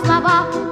ногам читать слова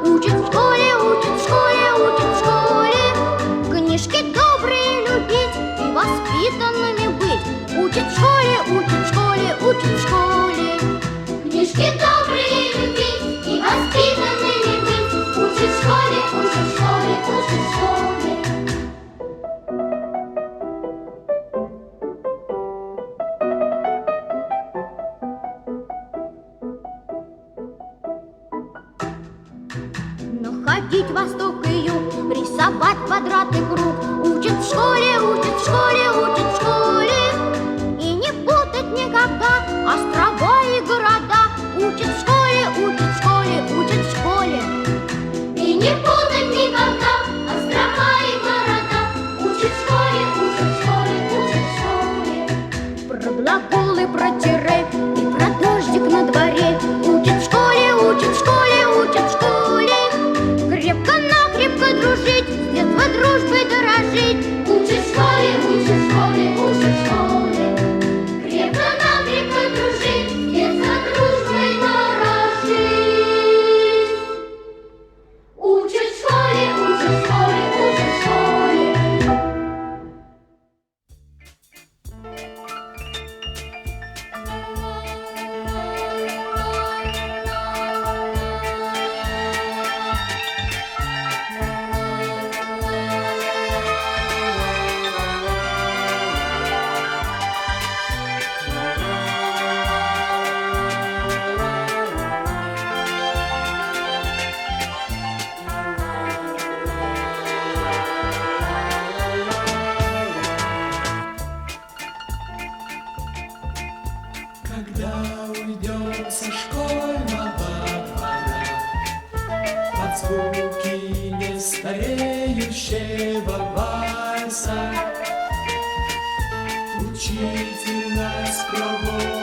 ходить восток и юг, рисовать квадрат и круг. Учит в школе, учит в школе, учит в школе. И не путать никогда острова и города. Учит в школе, учит в школе, учит в школе. И не путать никогда острова и города. Учит в школе, учит в школе, учит в школе. Про глаголы, provoke.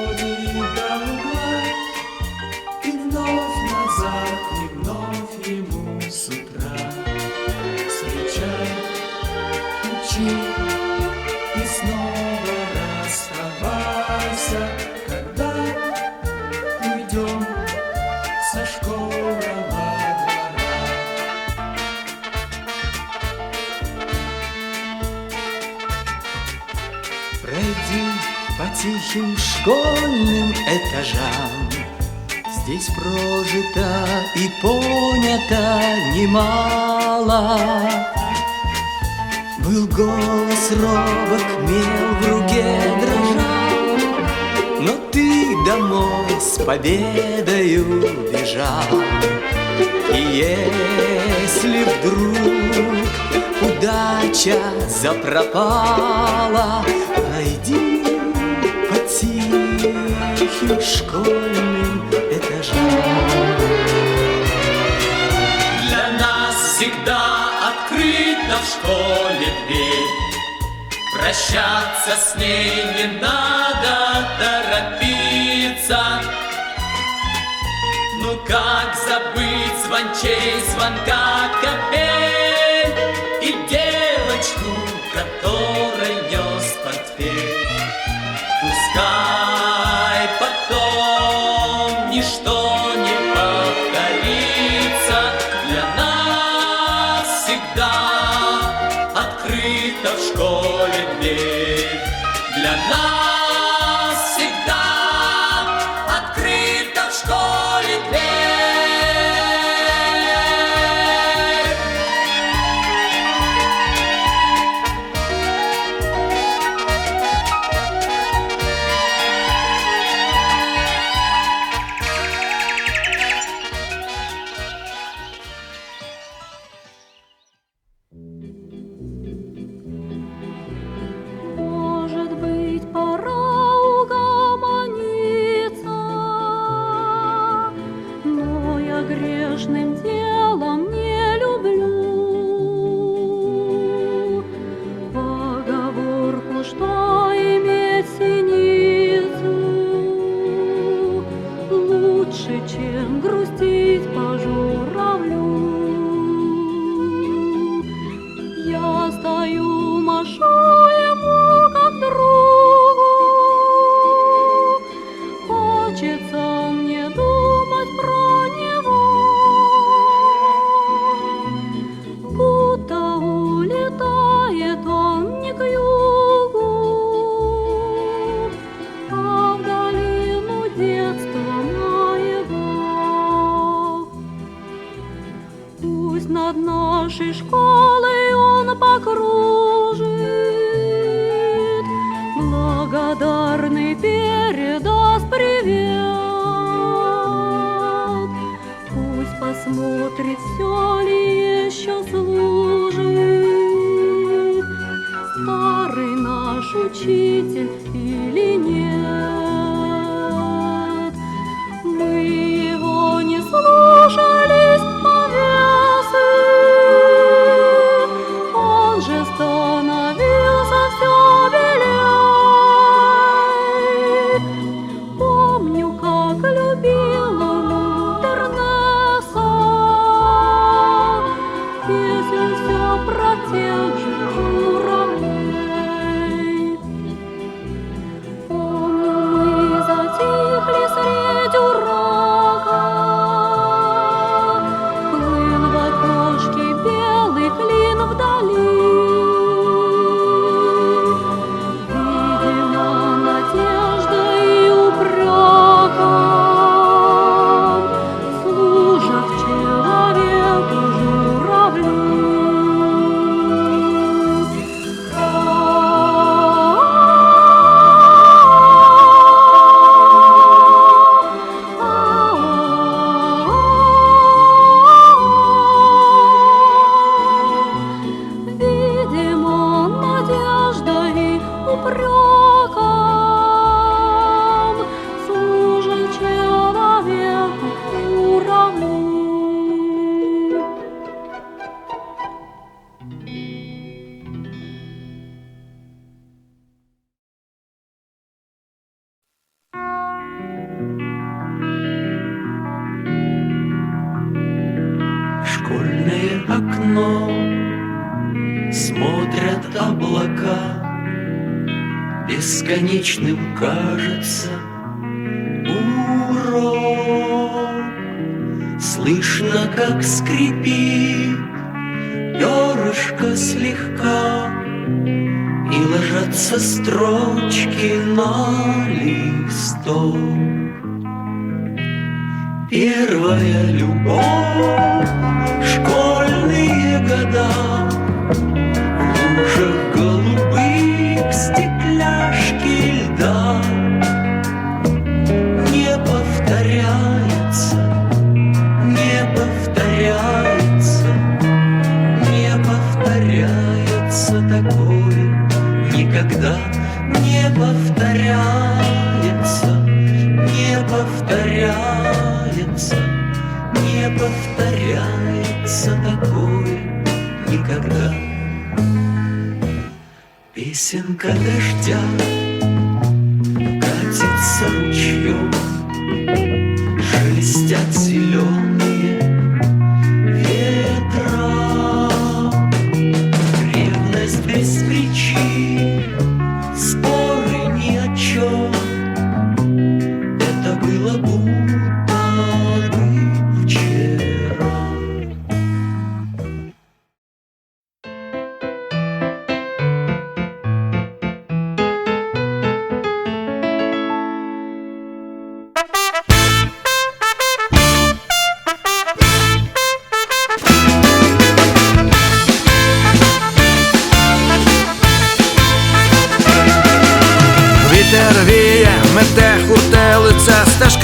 Тихим школьным этажам, Здесь прожито и понято немало. Был голос робок, мел в руке дрожал, Но ты домой с победою бежал. И если вдруг удача запропала, школьным этажам. Для нас всегда открыта в школе дверь. Прощаться с ней не надо торопиться. Ну как забыть звончей звонка капель ничто не повторится. Для нас всегда открыта в школе дверь. Для нас Смотрят облака. Бесконечным кажется урок. Слышно, как скрипит Перышко слегка И ложатся строчки на листок. Первая любовь, школьные года, никогда не повторяется, не повторяется, не повторяется такое никогда. Песенка дождя катится ручьем,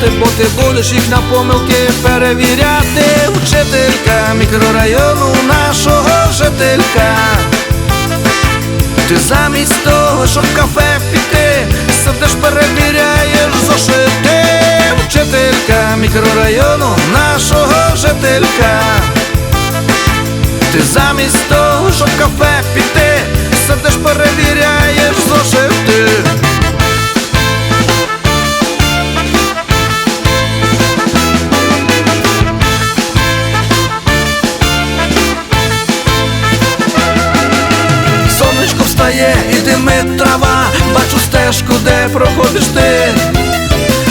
писати, бо ти будеш їх на помилки перевіряти. Вчителька мікрорайону нашого жителька. Ти замість того, щоб кафе піти, сидиш перевіряєш мікрорайону нашого жителька. Ти замість того, щоб кафе піти, сидиш, перевіряєш зошити. Стежку, де проходиш ти.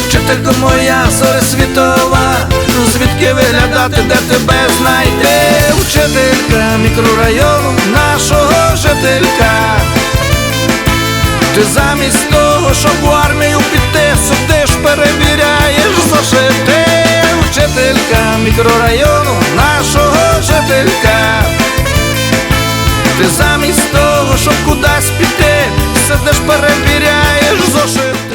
Вчителько моя зоря світова, ну звідки виглядати, де тебе знайти? Вчителька мікрорайону нашого жителька. Ти замість того, щоб в армію піти, сидиш, перевіряєш зошити. Вчителька мікрорайону нашого жителька. Ти замість того, щоб кудись піти, сидиш, перевіряєш зошити.